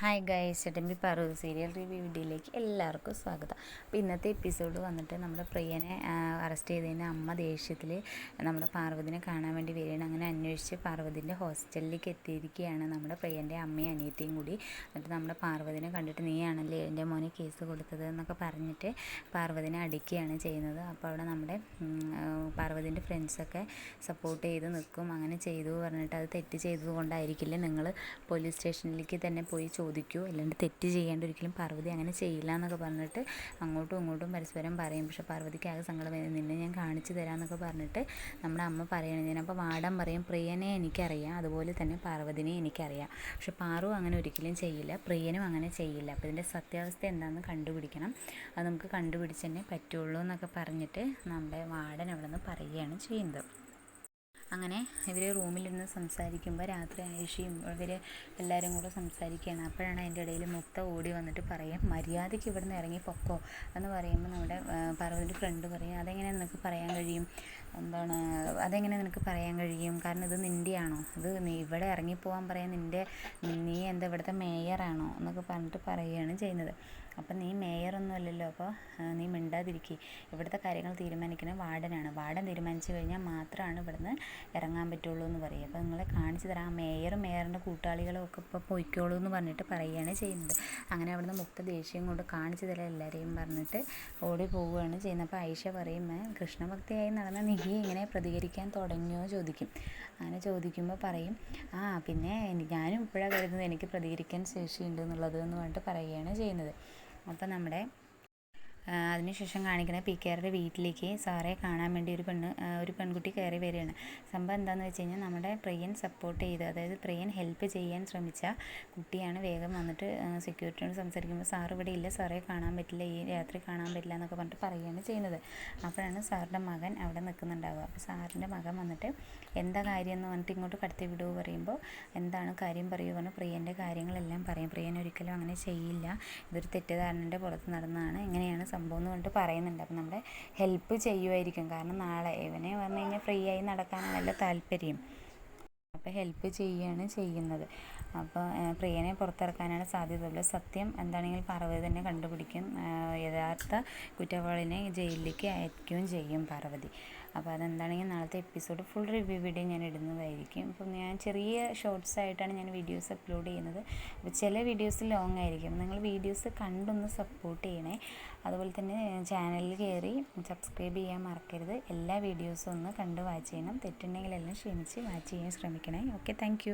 Hi guys Chettambi Paru serial review വീഡിയോയിലേക്ക് എല്ലാവർക്കും സ്വാഗതം. അപ്പോൾ ഇന്നത്തെ എപ്പിസോഡ് വന്നിട്ട് നമ്മുടെ പ്രിയനെ അറസ്റ്റ് ചെയ്തതിന് അമ്മ ദേഷ്യത്തിൽ നമ്മുടെ പാർവതിനെ കാണാൻ വേണ്ടി വരികയാണ്. അങ്ങനെ അന്വേഷിച്ച് പാർവതിന്റെ ഹോസ്റ്റലിലേക്ക് എത്തിയിരിക്കുകയാണ് നമ്മുടെ പ്രിയന്റെ അമ്മയും അനിയത്തിയും കൂടി. എന്നിട്ട് നമ്മുടെ പാർവതിനെ കണ്ടിട്ട് നീയാണല്ലേ എന്റെ മോനെ കേസ് കൊടുത്തത്? എന്നൊക്കെ പറഞ്ഞിട്ട് പാർവതിനെ അടിക്കുകയാണ് ചെയ്യുന്നത്. അപ്പോൾ അവിടെ നമ്മുടെ പാർവതിന്റെ ഫ്രണ്ട്സൊക്കെ സപ്പോർട്ട് ചെയ്ത് നിൽക്കും. അങ്ങനെ ചെയ്തു പറഞ്ഞിട്ട് അത് തെറ്റ് ചെയ്തത് കൊണ്ടായിരിക്കില്ല. നിങ്ങൾ പോലീസ് സ്റ്റേഷനിലേക്ക് തന്നെ പോയി ചോദിക്കൂ. അല്ലാണ്ട് തെറ്റ് ചെയ്യാണ്ട് ഒരിക്കലും പാർവതി അങ്ങനെ ചെയ്യില്ല എന്നൊക്കെ പറഞ്ഞിട്ട് അങ്ങോട്ടും ഇങ്ങോട്ടും പരസ്പരം പറയും. പക്ഷെ പാർവതിക്ക് ആകെ സങ്കടം നിന്നെ ഞാൻ കാണിച്ചു തരാമെന്നൊക്കെ പറഞ്ഞിട്ട് നമ്മുടെ അമ്മ പറയണം. അപ്പോൾ വാടം പറയും പ്രിയനെ എനിക്കറിയാം. അതുപോലെ തന്നെ പാർവതിനെ എനിക്കറിയാം. പക്ഷെ പാറു അങ്ങനെ ഒരിക്കലും ചെയ്യില്ല. പ്രിയനും അങ്ങനെ ചെയ്യില്ല. അപ്പോൾ ഇതിന്റെ സത്യാവസ്ഥ എന്താണെന്ന് കണ്ടുപിടിക്കണം. അത് നമുക്ക് കണ്ടുപിടിച്ച് തന്നെ പറ്റുള്ളൂ എന്നൊക്കെ പറഞ്ഞിട്ട് നമ്മുടെ വാടൻ അവിടെ നിന്ന് പറയുകയാണ് ചെയ്യുന്നത്. അങ്ങനെ ഇവർ റൂമിലിരുന്ന് സംസാരിക്കുമ്പോൾ രാത്രി ആയിഷയും ഇവർ എല്ലാവരും കൂടെ സംസാരിക്കുകയാണ്. അപ്പോഴാണ് അതിന്റെ ഇടയിൽ മുക്ത ഓടി വന്നിട്ട് പറയും മര്യാദയ്ക്ക് ഇവിടുന്ന് ഇറങ്ങി പൊക്കോ എന്ന് പറയുമ്പോൾ നമ്മുടെ പാർവതിന്റെ ഫ്രണ്ട് പറയും അതെങ്ങനെ നിനക്ക് പറയാൻ കഴിയും? എന്താണ് അതെങ്ങനെ നിനക്ക് പറയാൻ കഴിയും? കാരണം ഇത് നിന്റെയാണോ ഇത് നീ ഇവിടെ ഇറങ്ങിപ്പോവാൻ പറയാൻ നിന്റെ നീ എന്താ ഇവിടുത്തെ മേയറാണോ എന്നൊക്കെ പറഞ്ഞിട്ട് പറയുകയാണ് ചെയ്യുന്നത്. അപ്പം നീ മേയറൊന്നും അല്ലല്ലോ അപ്പോൾ നീ മിണ്ടാതിരിക്കുക ഇവിടുത്തെ കാര്യങ്ങൾ തീരുമാനിക്കുന്നത് വാർഡനാണ്. വാർഡൻ തീരുമാനിച്ചു കഴിഞ്ഞാൽ മാത്രമാണ് ഇവിടുന്ന് ഇറങ്ങാൻ പറ്റുള്ളൂ എന്ന് പറയും അപ്പോൾ നിങ്ങളെ കാണിച്ചു തരാം. ആ മേയറും മേയറിന്റെ കൂട്ടാളികളും ഒക്കെ ഇപ്പോൾ പൊയ്ക്കോളൂ എന്ന് പറഞ്ഞിട്ട് പറയുകയാണ് ചെയ്യുന്നത്. അങ്ങനെ അവിടുന്ന് മുക്ത ദേഷ്യം കൊണ്ട് കാണിച്ചു തരാം എല്ലാവരെയും പറഞ്ഞിട്ട് ഓടി പോവുകയാണ് ചെയ്യുന്നത്. അപ്പോൾ ഐഷ പറയും കൃഷ്ണഭക്തിയായി നടന്ന നീ ഇങ്ങനെ പ്രതികരിക്കാൻ തുടങ്ങിയോ? ചോദിക്കും. അങ്ങനെ ചോദിക്കുമ്പോൾ പറയും ആ പിന്നെ ഞാനും ഇപ്പോഴാണ് കരുതുന്നത് എനിക്ക് പ്രതികരിക്കാൻ ശേഷിയുണ്ട് എന്നുള്ളത് എന്ന് പറഞ്ഞിട്ട് പറയുകയാണ് ചെയ്യുന്നത്. അപ്പോൾ നമ്മുടെ അതിനുശേഷം കാണിക്കുന്നത് പി കെയറുടെ വീട്ടിലേക്ക് സാറെ കാണാൻ വേണ്ടി ഒരു പെണ്ണ് ഒരു പെൺകുട്ടി കയറി വരികയാണ്. സംഭവം എന്താണെന്ന് വെച്ച് കഴിഞ്ഞാൽ നമ്മുടെ പ്രിയൻ സപ്പോർട്ട് ചെയ്ത് അതായത് പ്രിയൻ ഹെൽപ്പ് ചെയ്യാൻ ശ്രമിച്ച കുട്ടിയാണ് വേഗം വന്നിട്ട് സെക്യൂരിറ്റിയോട് സംസാരിക്കുമ്പോൾ സാർ ഇവിടെ ഇല്ല സാറേ കാണാൻ പറ്റില്ല ഈ രാത്രി കാണാൻ പറ്റില്ല എന്നൊക്കെ പറഞ്ഞിട്ട് പറയുകയാണ് ചെയ്യുന്നത്. അപ്പോഴാണ് സാറിന്റെ മകൻ അവിടെ നിൽക്കുന്നുണ്ടാവുക. അപ്പോൾ സാറിന്റെ മകൻ വന്നിട്ട് എന്താ കാര്യം എന്ന് പറഞ്ഞിട്ട് ഇങ്ങോട്ട് കടത്തി വിടുമോ പറയുമ്പോൾ എന്താണ് കാര്യം പറയുക പറഞ്ഞാൽ പ്രിയന്റെ കാര്യങ്ങളെല്ലാം പറയും. പ്രിയൻ ഒരിക്കലും അങ്ങനെ ചെയ്യില്ല. ഇതൊരു തെറ്റിദ്ധാരണന്റെ പുറത്ത് നടന്നതാണ്. എങ്ങനെയാണ് സംഭവം എന്ന് പറഞ്ഞിട്ട് പറയുന്നുണ്ട്. അപ്പം നമ്മുടെ ഹെൽപ്പ് ചെയ്യുമായിരിക്കും കാരണം നാളെ ഇവനെ പറഞ്ഞു കഴിഞ്ഞാൽ ഫ്രീ ആയി നടക്കാനാണല്ലോ താല്പര്യം. അപ്പോൾ ഹെൽപ്പ് ചെയ്യുകയാണ് ചെയ്യുന്നത്. അപ്പോൾ പ്രിയനെ പുറത്തിറക്കാനാണ് സാധ്യതയുള്ളത് സത്യം എന്താണെങ്കിൽ പാർവതി തന്നെ കണ്ടുപിടിക്കും. യഥാർത്ഥ കുറ്റവാളിനെ ജയിലിലേക്ക് അയക്കുകയും ചെയ്യും പാർവതി. അപ്പോൾ അതെന്താണെങ്കിൽ നാളത്തെ എപ്പിസോഡ് ഫുൾ റിവ്യൂ വീഡിയോ ഞാൻ ഇടുന്നതായിരിക്കും. അപ്പം ഞാൻ ചെറിയ ഷോർട്സ് ആയിട്ടാണ് ഞാൻ വീഡിയോസ് അപ്ലോഡ് ചെയ്യുന്നത്. അപ്പോൾ ചില വീഡിയോസ് ലോങ് ആയിരിക്കും. നിങ്ങൾ വീഡിയോസ് കണ്ടൊന്ന് സപ്പോർട്ട് ചെയ്യണേ. അതുപോലെ തന്നെ ചാനലിൽ കയറി സബ്സ്ക്രൈബ് ചെയ്യാൻ മറക്കരുത്. എല്ലാ വീഡിയോസും ഒന്ന് കണ്ട് വാച്ച് ചെയ്യണം. തെറ്റുണ്ടെങ്കിലെല്ലാം ക്ഷമിച്ച് വാച്ച് ചെയ്യാൻ ശ്രമിക്കണേ ഓക്കെ താങ്ക്